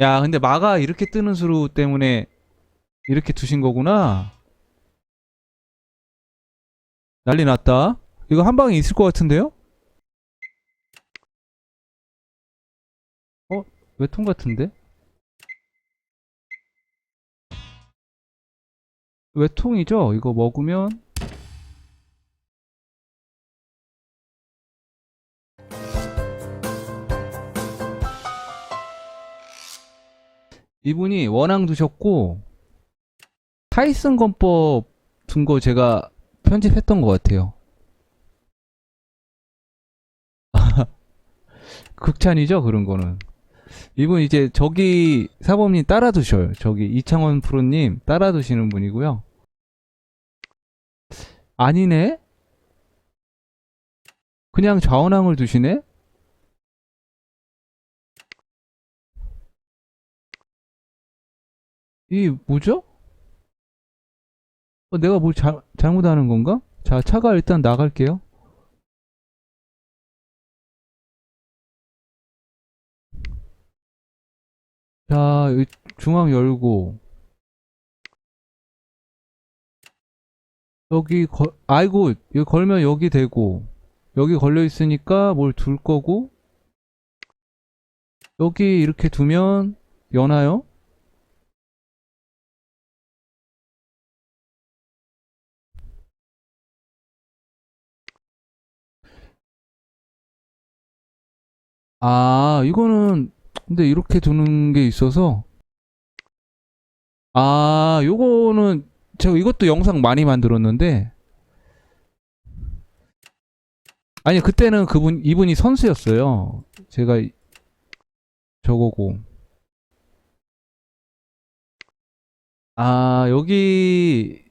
야, 근데 마가 이렇게 뜨는 수로 때문에 이렇게 두신 거구나. 난리 났다. 이거 한 방에 있을 것 같은데요? 어? 외통 같은데? 외통이죠? 이거 먹으면 이분이 원앙 두셨고 타이슨 건법 둔 거 제가 편집했던 것 같아요. 극찬이죠 그런 거는. 이분 이제 저기 사범님 따라 두셔요. 저기 이창원 프로님 따라 두시는 분이고요. 아니네? 그냥 좌원항을 두시네? 이 뭐죠? 어, 내가 뭘 잘, 잘못하는 건가? 자, 차가 일단 나갈게요. 자, 중앙 열고. 여기 걸, 아이고, 여기 걸면 여기 되고. 여기 걸려 있으니까 뭘 둘 거고. 여기 이렇게 두면 여나요? 아, 이거는, 근데 이렇게 두는 게 있어서, 아, 요거는, 제가 이것도 영상 많이 만들었는데, 아니, 그때는 그분, 이분이 선수였어요. 제가, 이- 저거고. 아, 여기,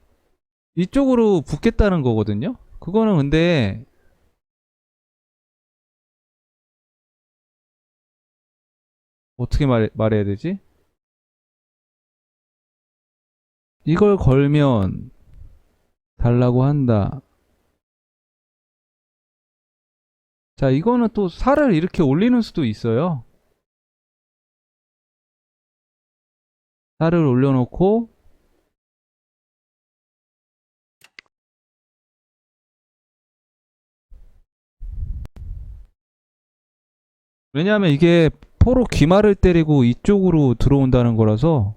이쪽으로 붙겠다는 거거든요? 그거는 근데, 어떻게 말, 말해야 되지? 이걸 걸면 달라고 한다. 자, 이거는 또 살을 이렇게 올리는 수도 있어요. 살을 올려놓고 왜냐하면 이게 포로 귀마를 때리고 이쪽으로 들어온다는 거라서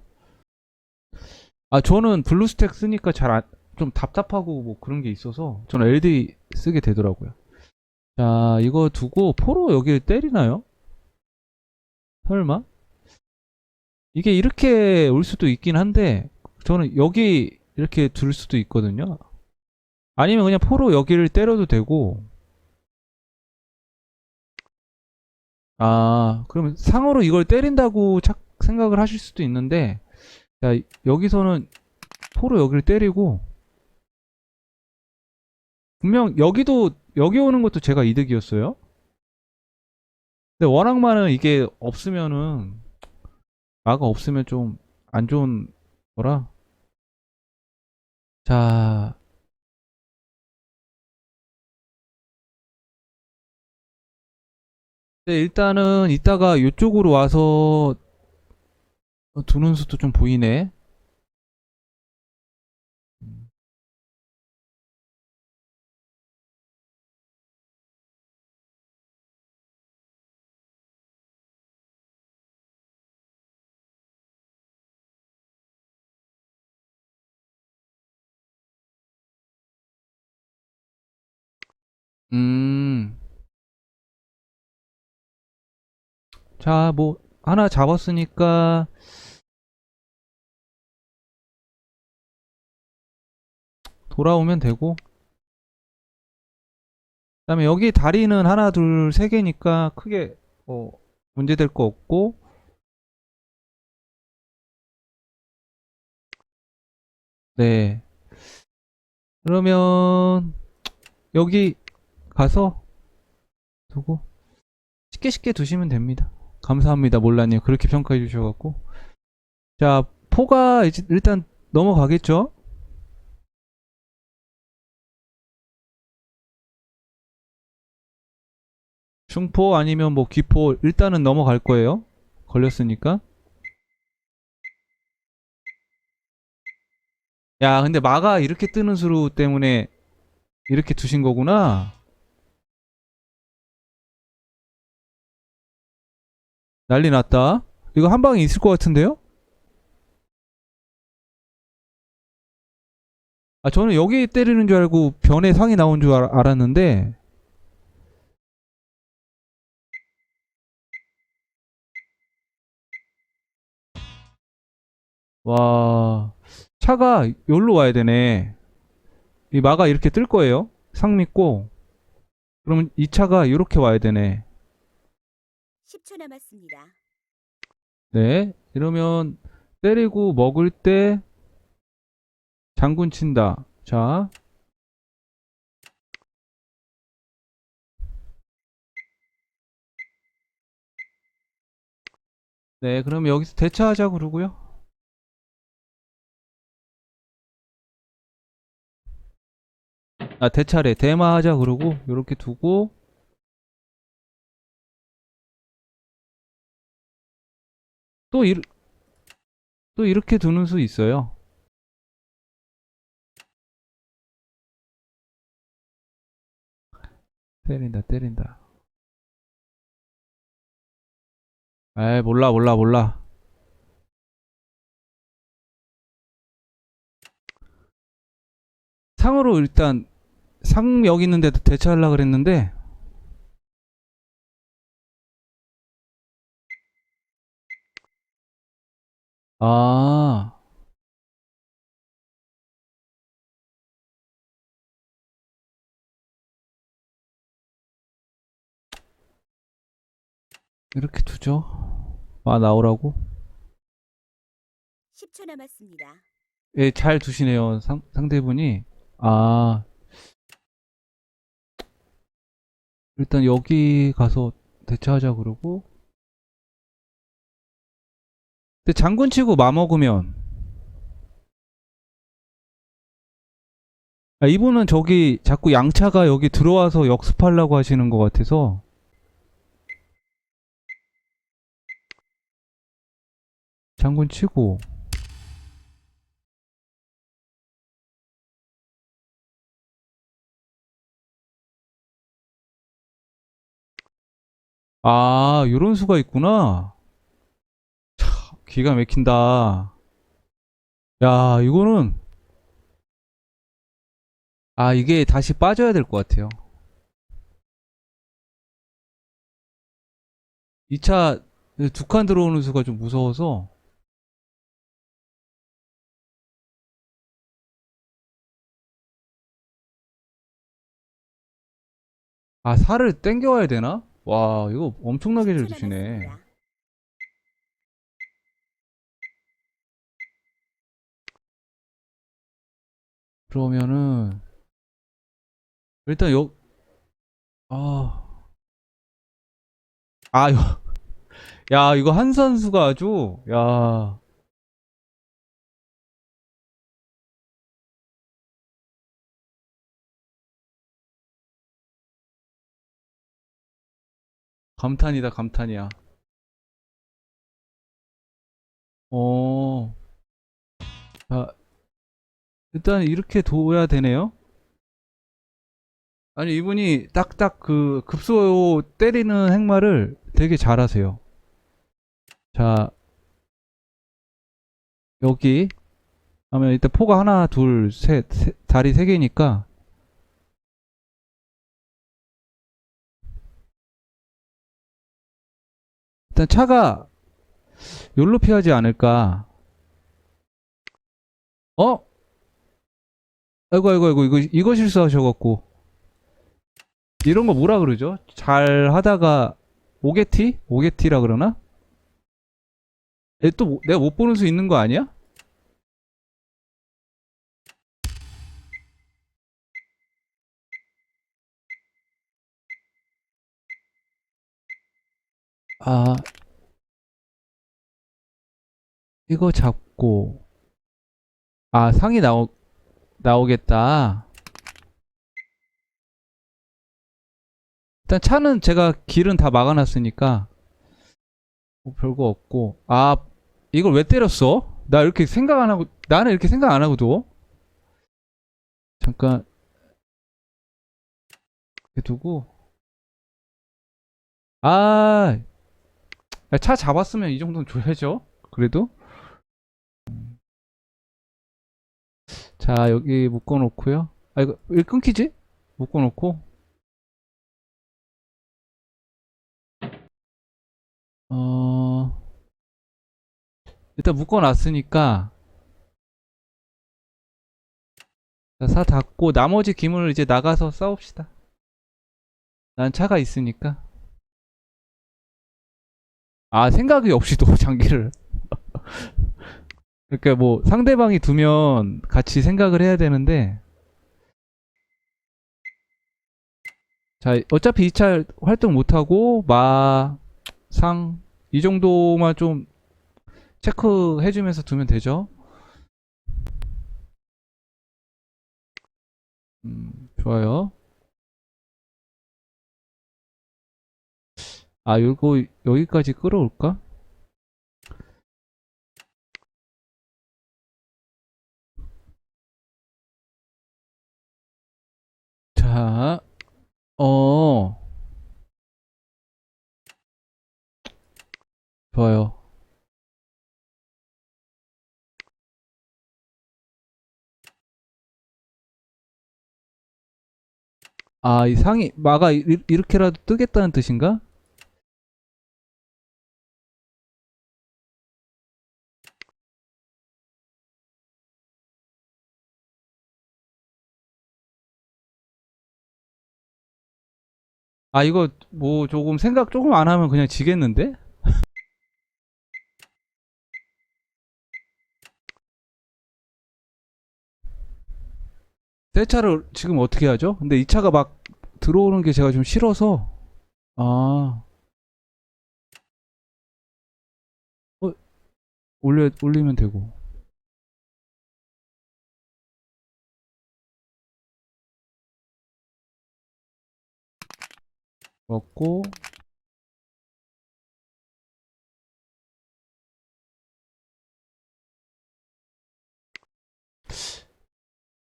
아 저는 블루스택 쓰니까 잘 좀 답답하고 뭐 그런 게 있어서 저는 LD 쓰게 되더라고요. 자 이거 두고 포로 여기를 때리나요? 설마? 이게 이렇게 올 수도 있긴 한데 저는 여기 이렇게 둘 수도 있거든요. 아니면 그냥 포로 여기를 때려도 되고 아, 그러면 상으로 이걸 때린다고 착 생각을 하실 수도 있는데, 자, 여기서는 포로 여기를 때리고, 분명 여기도, 여기 오는 것도 제가 이득이었어요. 근데 워낙만은 이게 없으면은, 마가 없으면 좀 안 좋은 거라. 자, 네, 일단은 이따가 이쪽으로 와서 두는 수도 좀 보이네. 음, 자, 뭐, 하나 잡았으니까, 돌아오면 되고, 그 다음에 여기 다리는 하나, 둘, 세 개니까 크게, 뭐, 문제될 거 없고, 네. 그러면, 여기 가서 두고, 쉽게 쉽게 두시면 됩니다. 감사합니다 몰라님. 그렇게 평가해 주셔갖고. 자 포가 이제 일단 넘어가겠죠? 충포 아니면 뭐 기포 일단은 넘어갈 거예요. 걸렸으니까. 야 근데 마가 이렇게 뜨는 수로 때문에 이렇게 두신 거구나. 난리 났다. 이거 한 방에 있을 것 같은데요? 아, 저는 여기 때리는 줄 알고 변에 상이 나온 줄 알, 알았는데, 와, 차가 여기로 와야 되네. 이 마가 이렇게 뜰 거예요. 상 믿고. 그러면 이 차가 이렇게 와야 되네. 10초 남았습니다. 네. 이러면 때리고 먹을 때 장군 친다. 자. 네, 그럼 여기서 대처하자 그러고요. 아, 대차례 대마하자 그러고 요렇게 두고 또 이르, 또 이렇게 두는 수 있어요. 때린다, 때린다. 에이, 몰라, 몰라, 몰라. 상으로 일단 상 여기 있는데도 대처하려고 그랬는데 아. 이렇게 두죠? 아 나오라고? 10초 남았습니다. 예, 잘 두시네요 상, 상대분이. 아. 일단 여기 가서 대처하자 그러고 근데 장군 치고 마 먹으면. 아, 이분은 저기 자꾸 양차가 여기 들어와서 역습하려고 하시는 것 같아서. 장군 치고. 아, 요런 수가 있구나. 참, 기가 막힌다. 야, 이거는, 아, 이게 다시 빠져야 될 것 같아요. 2차 두 칸 들어오는 수가 좀 무서워서, 아, 살을 땡겨와야 되나? 와, 이거 엄청나게 잘 10초 두시네. 그러면은 일단 여 아. 아, 이거 야, 이거 한 선수가 아주 야. 감탄이다, 감탄이야. 어. 자, 일단 이렇게 둬야 되네요. 아니 이분이 딱딱 그 급소 때리는 행마를 되게 잘하세요. 자 여기 하면 일단 포가 하나 둘셋 다리 세 개니까 일단 차가 요로 피하지 않을까. 어? 아이고 아이고 아이고 이거 이거 실수하셔갖고 이런 거 뭐라 그러죠? 잘 하다가 오게티? 오게티라 그러나? 얘또 뭐- 내가 못 보는 수 있는 거 아니야? 아 이거 잡고 아 상이 나오 나오겠다. 일단 차는 제가 길은 다 막아놨으니까 뭐 별거 없고 아 이걸 왜 때렸어? 나 이렇게 생각 안 하고 나는 이렇게 생각 안 하고 둬? 잠깐 이렇게 두고 아, 차 잡았으면 이 정도는 줘야죠. 그래도 자 여기 묶어놓고요. 아 이거 왜 끊기지? 묶어놓고 어 일단 묶어놨으니까 자, 사 닫고 나머지 기물을 이제 나가서 싸웁시다. 난 차가 있으니까. 아 생각이 없이 또 장기를. 그러니까 뭐 상대방이 두면 같이 생각을 해야 되는데. 자 어차피 이차 활동 못하고 마, 상 이 정도만 좀 체크해주면서 두면 되죠. 음, 좋아요. 아, 요거, 여기까지 끌어올까? 자, 어, 좋아요. 아, 이 상이, 마가 이- 이렇게라도 뜨겠다는 뜻인가? 아, 이거 뭐 조금 생각 조금 안 하면 그냥 지겠는데? 새 차를 지금 어떻게 하죠? 근데 이 차가 막 들어오는 게 제가 좀 싫어서 아 어, 올려 올리면 되고 먹고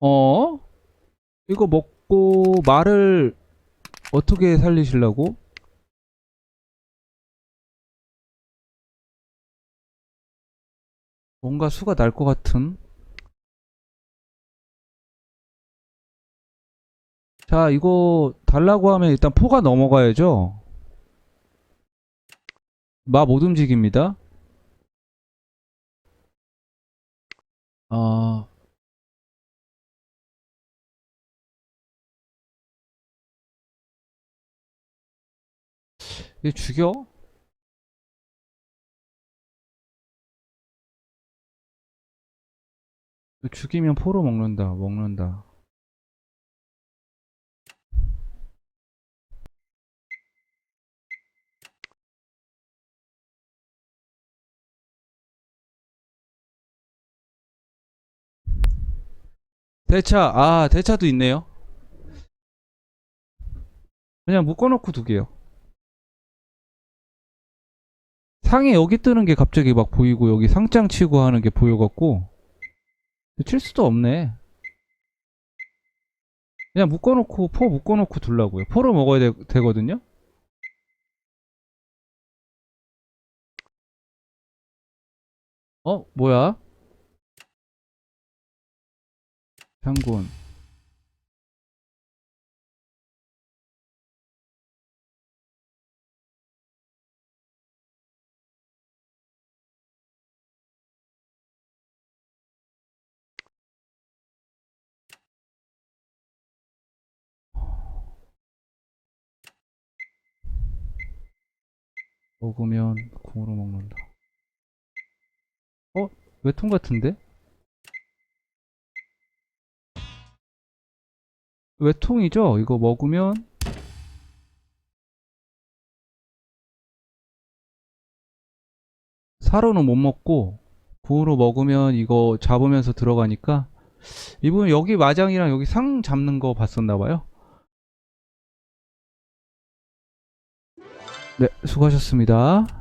어 이거 먹고 말을 어떻게 살리시려고? 뭔가 수가 날 것 같은. 자, 이거 달라고 하면 일단 포가 넘어가야죠. 마 못 움직입니다. 아, 얘 죽여? 죽이면 포로 먹는다, 먹는다. 대차, 아, 대차도 있네요. 그냥 묶어놓고 두게요. 상에 여기 뜨는 게 갑자기 막 보이고, 여기 상장 치고 하는 게 보여갖고, 칠 수도 없네. 그냥 묶어놓고, 포 묶어놓고 둘라고요. 포를 먹어야 되, 되거든요? 어, 뭐야? 장군. 먹으면 궁으로 먹는다. 어? 외통 같은데? 외통이죠? 이거 먹으면 사로는 못 먹고 구으로 먹으면 이거 잡으면서 들어가니까 이분 여기 마장이랑 여기 상 잡는 거 봤었나 봐요. 네, 수고하셨습니다.